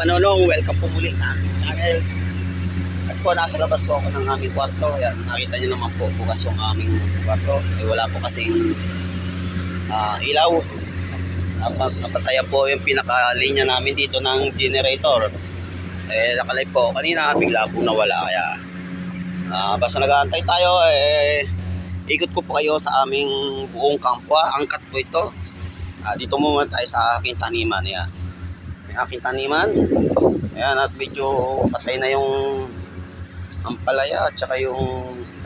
Manonong, welcome po muli sa aking channel. At po, nasa labas po ako ng aming kwarto. Ayan, nakita niyo naman po, bukas yung aming kwarto. Eh, wala po kasing ah, ilaw. Napat, napatayan po yung pinakalinya namin dito ng generator. Eh, nakalive po. Kanina, bigla po nawala. Kaya, ah, basta nag-aantay tayo, eh, ikot ko po kayo sa aming buong kampo. ah. Angkat po ito. Ah, dito muna tayo sa aking taniman. Ayan. Aking taniman. Ayan, at medyo patay na yung ampalaya at saka yung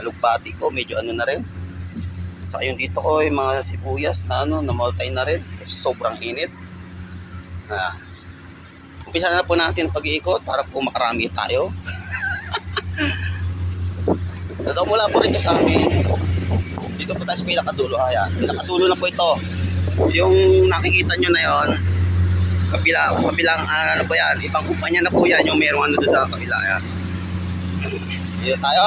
alugbati ko. Medyo ano na rin. Saka yung dito ko, yung mga sibuyas na ano, namaltay na rin. Sobrang init. Ah. Umpisa na po natin pag-iikot para po makarami tayo. Ito mula po rin sa amin. Dito po tayo sa pinakadulo. Ayan, pinakadulo na po ito. Yung nakikita nyo na yon kabila, kabilang ah, ano ba yan, ibang kumpanya na po yan, yung merong ano doon sa kabila. Ayan. Dito tayo.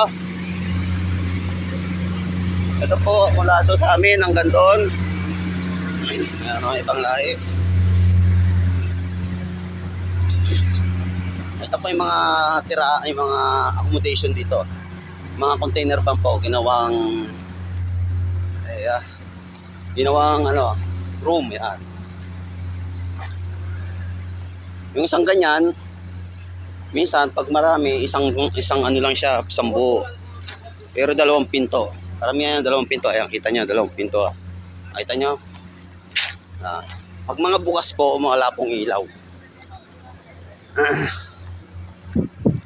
Ito po, mula doon sa amin hanggang doon. Ayan o, ibang lahi. Ito po yung mga tira, yung mga accommodation dito. Mga container van po, ginawang eh, ah, ginawang ano, room yan. Yung isang ganyan, minsan pag marami, isang isang ano lang siya, isang buo. Pero dalawang pinto. Karamihan yan, dalawang pinto. Ayan, kita nyo, dalawang pinto. ah. Kita nyo? Ah, pag mga bukas po, o mga lapong ilaw.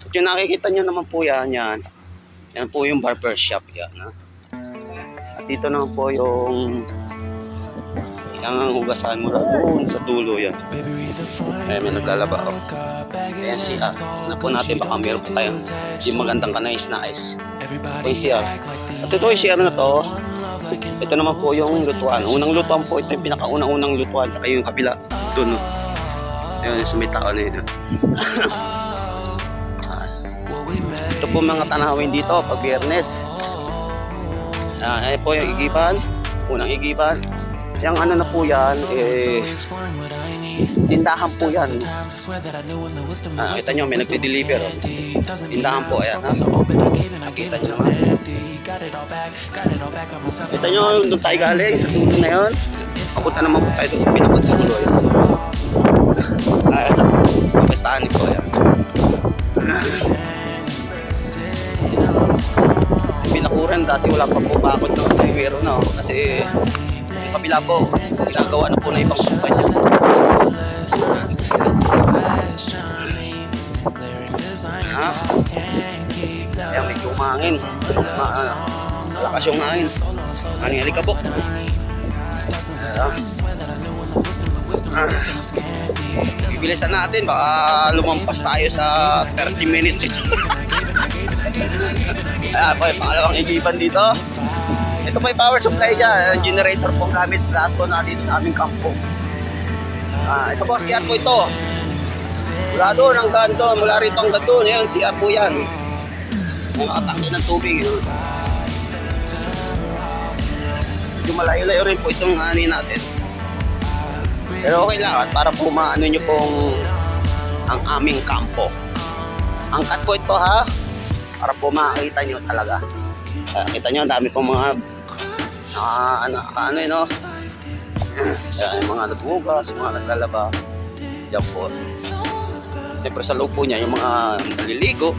At yung nakikita nyo naman po yan, yan. Yan po yung barber shop yan. Ha? At dito naman po yung yung ang hugasan mo na doon sa dulo yan. Ay, may naglalaba ako. Ayan siya. Ano po natin, baka meron pa tayong yung magandang kanais na ice. Ito yung CR. At ito yung CR na to. Ito naman po yung lutuan. Unang lutuan po, ito yung pinakaunang-unang lutuan. Saka yung kabila, doon. No? Ayun, yung sa may tao na yun. Ito po mga tanawin dito pag biyernes. Ah, ayun po yung igiban. Unang igiban. Yung ano na po yan, eh, tindahan po yan. Ah, kita nyo, may nagde-deliver. Tindahan po, ayan. Ha? Nakita nyo naman. Kita nyo, doon tayo galing, sa dulo na yun. Papunta naman po tayo doon sa pinakot sa dulo. Ayan. Ah, papastahan po, ayan. Binakuran, dati wala pa po bakod meron na. oh. Kasi kabila po, ginagawa na po na ibang kumpanya. Ah, kaya medyo umangin. Ma, malakas yung hangin. Ano yung alikabok? Ah, bibilisan natin, baka lumampas tayo sa 30 minutes dito. Ayan yung pangalawang igiban dito. Ito po yung power supply dyan. Generator po ang gamit lahat po na sa aming kampo. Ah, ito po, CR po ito. Mula doon hanggang doon, mula rito hanggang doon. Ayan, CR po yan. May makatangke ng tubig. Yun. Medyo malayo-layo rin po itong ani natin. Pero okay lang at para po maano nyo pong ang aming kampo. Angkat po ito ha para po makita nyo talaga. Ah, kita nyo, dami pong mga naka, ano, ano yun, no? Ayan, yung mga naghugas, yung mga naglalaba. Diyan po. Siyempre sa loob po niya, yung mga naliligo.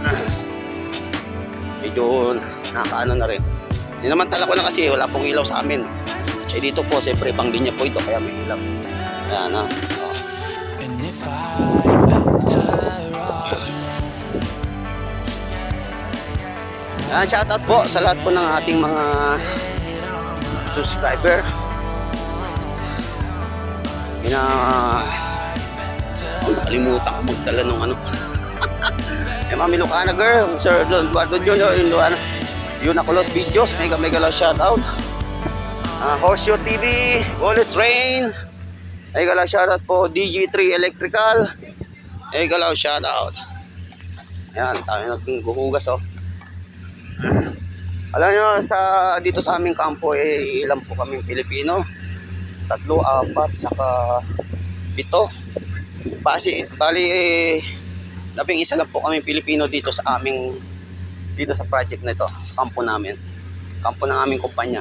Medyo nakakaano na rin. Sinamantala ko na kasi wala pong ilaw sa amin. Eh dito po, siyempre pang linya po ito, kaya may ilaw. Ayan, ha? Oh. Ah, shoutout po sa lahat po ng ating mga subscriber. Ina oh, nakalimutan ko magdala ng ano. eh, Mami Lucana girl, Sir Don Eduardo Jr. yung Luana. Yun nakulot videos, mega mega love shoutout. Ah, Horseshoe TV, Bullet Train. Mega love shoutout po, DG3 Electrical. Mega love shoutout. Ayan, tayo naghuhugas oh. Alam nyo, sa, dito sa aming kampo, eh, ilan po kaming Pilipino. Tatlo, apat, saka Pito. Basi, bali, eh, labing isa lang po kami Pilipino dito sa aming, dito sa project na ito, sa kampo namin. Kampo ng aming kumpanya.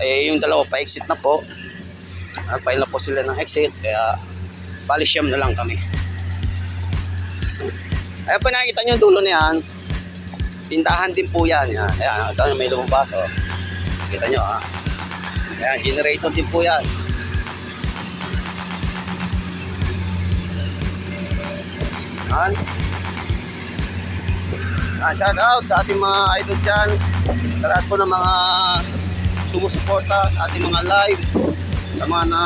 Eh, yung dalawa pa exit na po. Nagpail na po sila ng exit, kaya bali siyam na lang kami. Ayan po nakikita nyo dulo na yan. Tindahan din po yan. Yan, ito may lumabas. Oh. Kita nyo ah. Ayan, generator din po yan. Yan. Ah, shout out sa ating mga idol dyan. Sa lahat po ng mga sumusuporta sa ating mga live. Sa mga na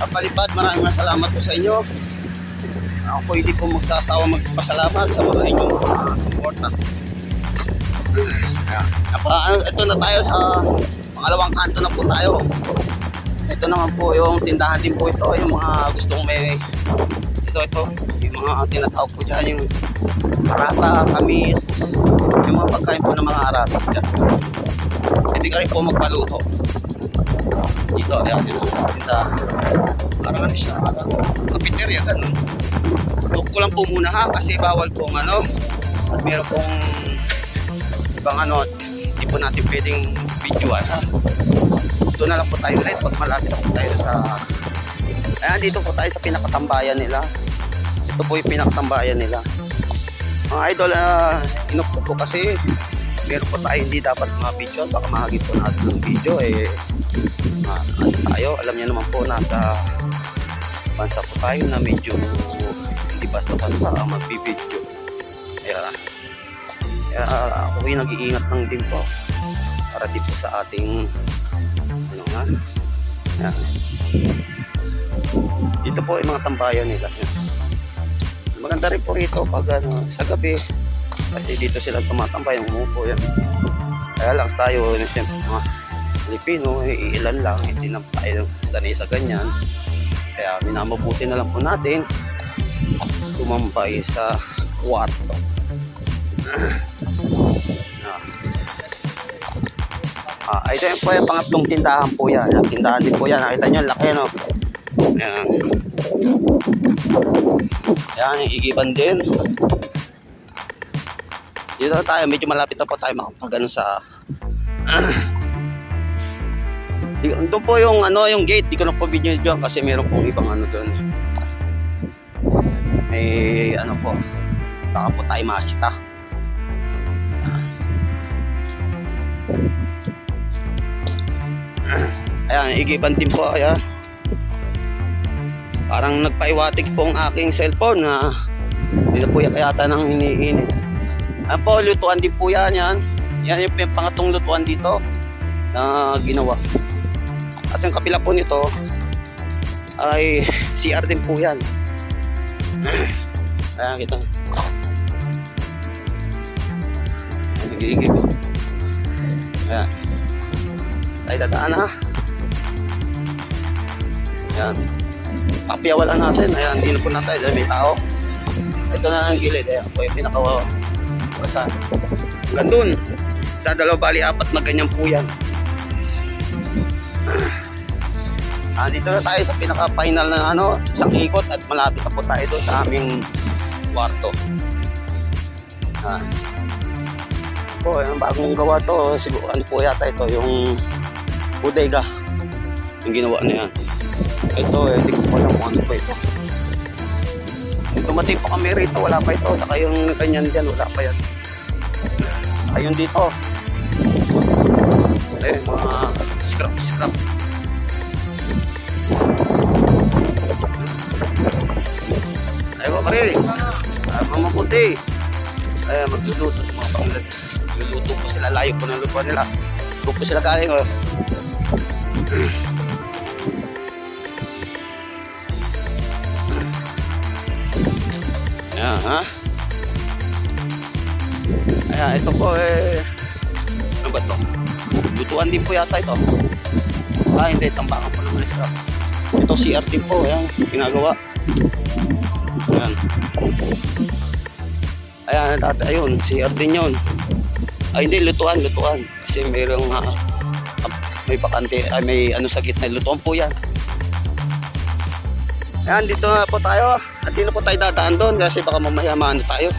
kapalipad, maraming salamat po sa inyo. Ako po hindi po magsasawa magpasalamat sa mga inyong uh, suporta. Apa, ano, ito na tayo sa pangalawang kanto na po tayo. Ito naman po yung tindahan din po ito. Yung mga gustong may ito ito. Yung mga tinatawag po dyan. Yung arata, kamis. Yung mga pagkain po ng mga arata. Dyan. Hindi ka rin po magpaluto. Dito, ayan yung tindahan. Parang ano siya, parang kapiterya, ganun. Look ko lang po muna ha, kasi bawal pong ano, at meron pong ibang ano, hindi po natin pwedeng videoan ha. Doon na lang po tayo ulit pag malapit na po tayo sa Ayan, dito po tayo sa pinakatambayan nila. Ito po yung pinakatambayan nila. Mga idol, uh, inupok ko kasi meron po tayo hindi dapat mga video. Baka mahagip po natin ng video. Eh, uh, ano tayo, alam niyo naman po, nasa bansa po tayo na medyo basta-basta ang magbibideo. Kaya, kaya ako yung nag-iingat lang din po para di po sa ating ano nga, yan. Dito po yung mga tambayan nila. Yan. Maganda rin po rito pag ano, sa gabi. Kasi dito sila tumatambay, umupo yan. Kaya lang tayo, ano, siyempre, mga Pilipino, eh, ilan lang, hindi na tayo sanay sa ganyan. Kaya minamabuti na lang po natin tumambay sa kwarto. ah. Ah, ito yung po yung pangatlong tindahan po yan. Tindahan din po yan. Nakita nyo, laki no. Ayan. Ayan, yung igiban din. Dito tayo, medyo malapit na po tayo makapag ano sa doon po yung ano yung gate, di ko na po video kasi meron pong ibang ano doon. May ano po, baka po tayo masita. Ayan, igiban din po, ayan. Parang nagpaiwatig po ang aking cellphone na hindi na po yata nang iniinit. Ayan po, lutuan din po yan, yan. Yan yung pangatong lutuan dito na ginawa. At yung kapila po nito ay CR din po yan. Ayan kita. Nag-iigib. Ayan. Tayo dadaan ha. Ayan. Papiawalan natin. Ayan, hindi na natin. Ayan, may tao. Ito na ang gilid. Ayan po yung pinakawa. Saan? Hanggang dun. Sa dalawa bali apat na ganyan po yan. Ah, dito na tayo sa pinaka-final na ano, isang ikot at malapit na po tayo doon sa aming kwarto. Ah. Po, yung bagong gawa to, siguro ano po yata ito, yung bodega. Yung ginawa na yan. Ito, eh, hindi ko pa alam kung ano pa ito. Dumating po kami rito, wala pa ito. Saka yung ganyan dyan, wala pa yan. Saka yung dito. Eh, mga scrap, scrap. Ay, mga pare. Ay, mga mabuti. Ay, magluluto ng mga panglags. Magluluto po sila. Layo po ng lupa nila. Doon po sila galing. Oh. Ayan, ha? Ayan, ito po eh. Ano ba to? Lutuan din po yata ito. Ah, hindi. Tambakan po naman isa. Ito CR din po. Ayan, ginagawa. Ayan. Ayan, dati, ayun, CR din yun. Ay, hindi, lutuan, lutuan. Kasi mayroong, ah, may bakante, ay may ano sa gitna, lutuan po yan. Ayan, dito na po tayo. At dito po tayo dadaan doon kasi baka mamaya maano tayo.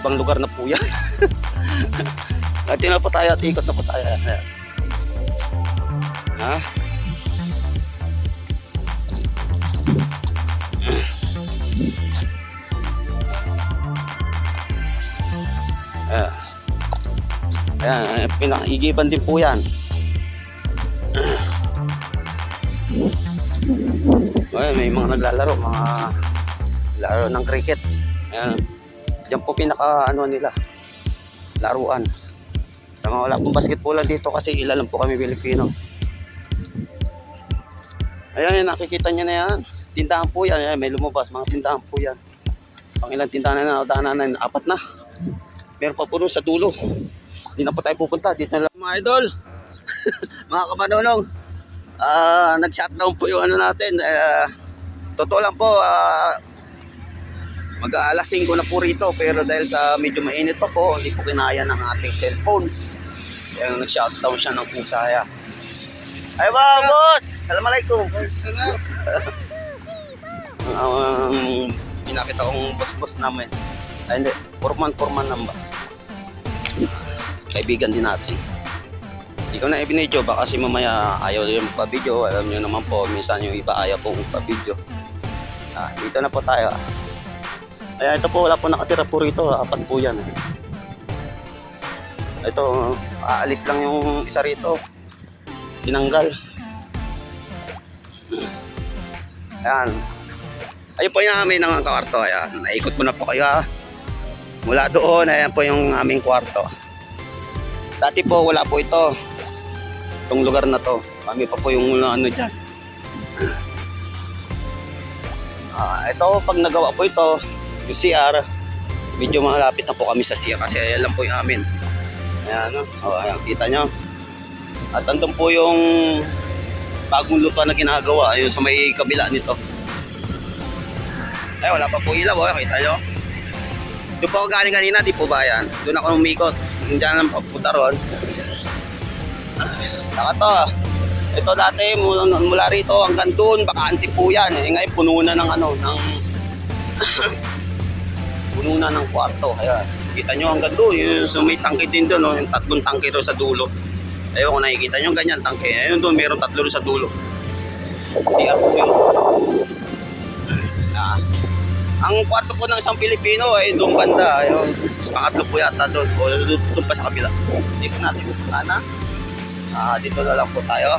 Ibang lugar na po yan. at dito na po tayo at ikot na po tayo. Ayan. Ha? Ayan, pinaigiban din po yan. Ay, may mga naglalaro, mga laro ng cricket. Ayan. Diyan po pinaka ano nila, laruan. Kaya wala pong basketballan dito kasi ilan po kami Pilipino. Ayan, nakikita niyo na yan. Tindahan po yan. Ayan, may lumabas. Mga tindahan po yan. Pang ilang tindahan na na, na, apat na. Meron pa doon sa dulo. Hindi na po tayo pupunta. Dito na lang mga idol. mga kamanonong. Ah, nag-shutdown po yung ano natin. Ah, totoo lang po, ah, mag alas 5 na po rito pero dahil sa medyo mainit pa po, hindi po kinaya ng ating cellphone. Kaya nag-shutdown siya ng kusaya. Ay ba, boss! Assalamualaikum. Salam. Ang pinakita kong boss-boss namin. Ay hindi, forman-forman lang ba? Kaibigan din natin. Hindi ko na ibinidyo, baka kasi mamaya ayaw yung pa-video. Alam nyo naman po, minsan yung iba ayaw pong pa-video. Ah, dito na po tayo. Ayan, ito po, wala po nakatira po rito. Apat po yan. Ito, aalis lang yung isa rito. Tinanggal. Ayan. Ayun po yung aming ng kwarto. Ayan. Naikot ko na po kayo ha. Mula doon, ayan po yung aming kwarto. Dati po wala po ito. Itong lugar na to. Kami pa po yung ano dyan. Ah, ito, pag nagawa po ito, yung CR, medyo malapit na po kami sa CR kasi ayan lang po yung amin. Ayan, no? O, ayan, kita nyo. At andun po yung bagong lupa na ginagawa, yung sa may kabila nito. Ay, wala pa po ilaw, oh. kita nyo. Doon po ako galing kanina, di po ba yan? Doon ako umikot. Dyan lang papunta ron. Saka to, ito dati mula, rito hanggang doon, bakante po yan. Eh, ngayon puno na ng ano, ng puno na ng kwarto. Kaya kita nyo hanggang doon, yung may tangke din doon, oh, yung tatlong tangke doon sa dulo. Ayun kung nakikita nyo, ganyan tangke. Ayun doon, meron tatlo doon sa dulo. CR po yun. Ah. Ang kwarto po ng isang Pilipino ay doon banda. Ayun, pangatlo po yata doon. O doon, pa sa kabila. Hindi po natin pupuntahan na. Ah, dito na lang po tayo.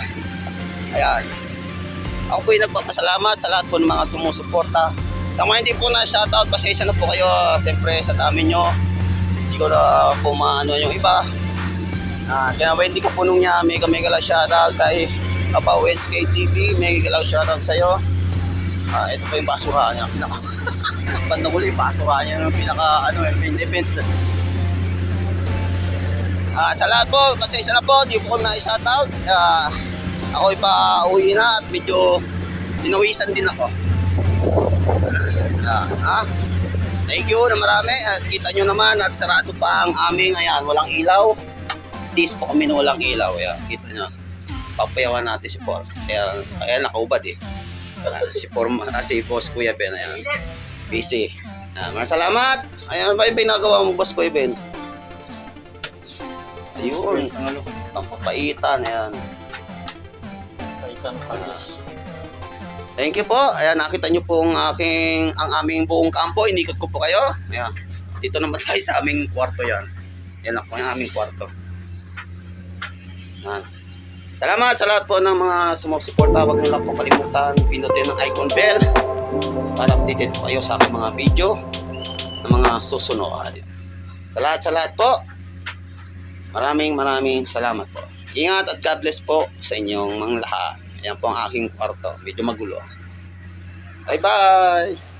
Ayan. Ako po yung nagpapasalamat sa lahat po ng mga sumusuporta. Sa mga hindi po na shoutout, pasensya na po kayo. Siyempre sa dami nyo. Hindi ko na po maano yung iba. Ah, kaya hindi ko punong niya, mega mega lang shoutout kay Papa Wednesday TV, mega lang shoutout sa'yo. Ah, ito po yung basura niya. Pinaka, banda ko yung basura niya yung pinaka, ano, main event. Ah, sa lahat po, pasensya na po, di po ko na shoutout. Ah, ako pa uwi na at medyo pinawisan din ako. Ah, ah. Thank you na marami at kita nyo naman at sarado pa ang aming ayan, walang ilaw. Tis po kami na walang ilaw. Ayan, kita nyo. Papayawan natin si Por. Kaya, kaya nakaubad eh. Ah, si Por, ah, si Boss Kuya Ben. Ayan. Busy. Ah, maraming salamat. Ayan ba yung pinagawa mo, Boss Kuya Ben? Ayun. Ang papaitan. Ayan. Sa isang palis. Thank you po. Ayan, nakita nyo po ang aking, ang aming buong kampo. Inikot ko po kayo. Ayan. Dito naman tayo sa aming kwarto yan. Yan ako yung aming kwarto. Ayan. Salamat sa lahat po ng mga sumusuporta. Huwag niyo lang po kalimutan pinutin ang icon bell para updated po kayo sa aking mga video ng mga susunod. Sa lahat sa lahat po, maraming maraming salamat po. Ingat at God bless po sa inyong mga lahat. Ayan po ang aking kwarto. Medyo magulo. Bye-bye!